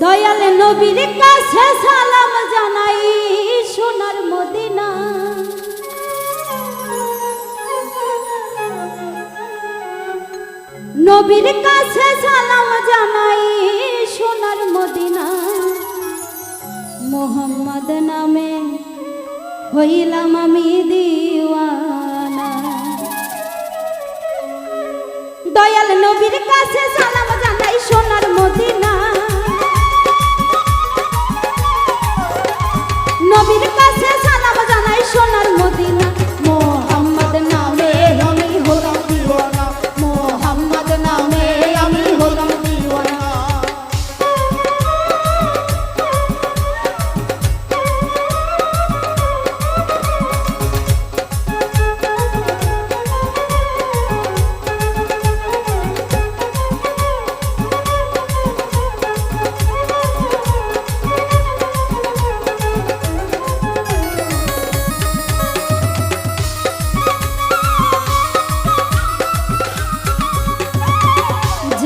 দয়াল নবীর কাছে সালাম জানাই সোনার মদিনা। নবীর কাছে সালাম জানাই সোনার মদিনা। মোহাম্মদ নামে হইলাম আমি দিওয়ানা। দয়াল নবীর কাছে সালাম জানাই সোনার মদিনা।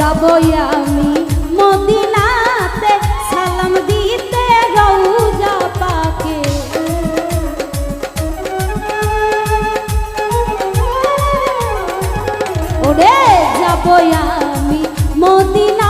যাব আমি মদিনাতে সালাম দিতে রৌজা পাকে। ওরে যাব আমি মদিনা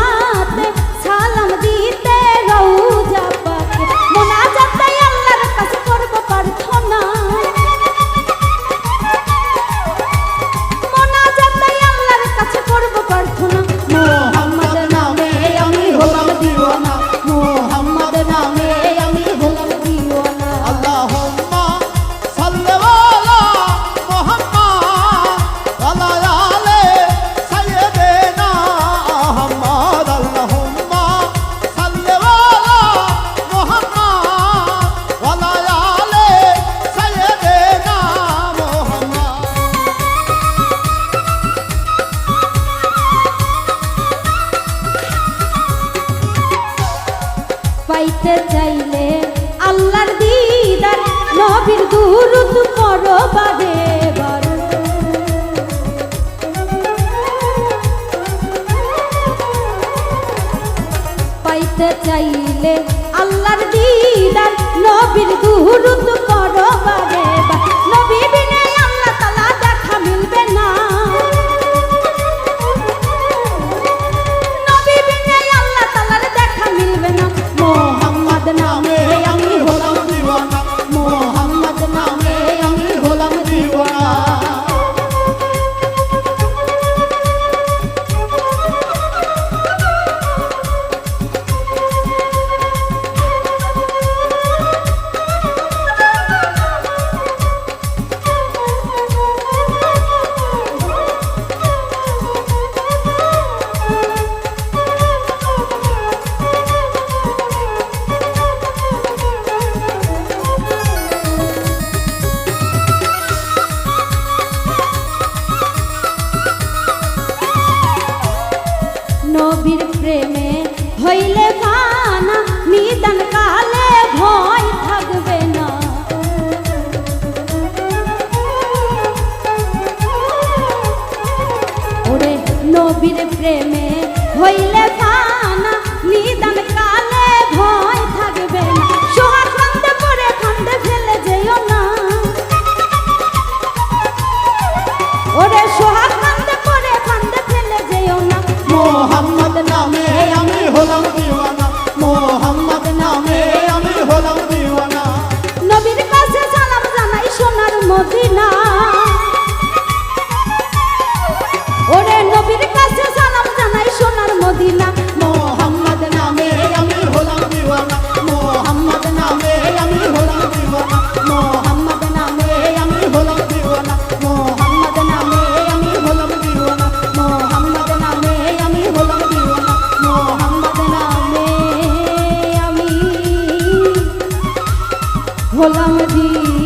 চাইতে চাইলে আল্লাহর দিদার, নবীর দুরুত করো বারে পাইতে চাইলে আল্লাহর দিদার, নবীর দুরুত করো বারে বার নবী the number. হইলে কানা নিদান কালে ভয় থাকবে না। ওরে নবীর প্রেমে হইলে কানা নিদান ভোলাম দিয়ে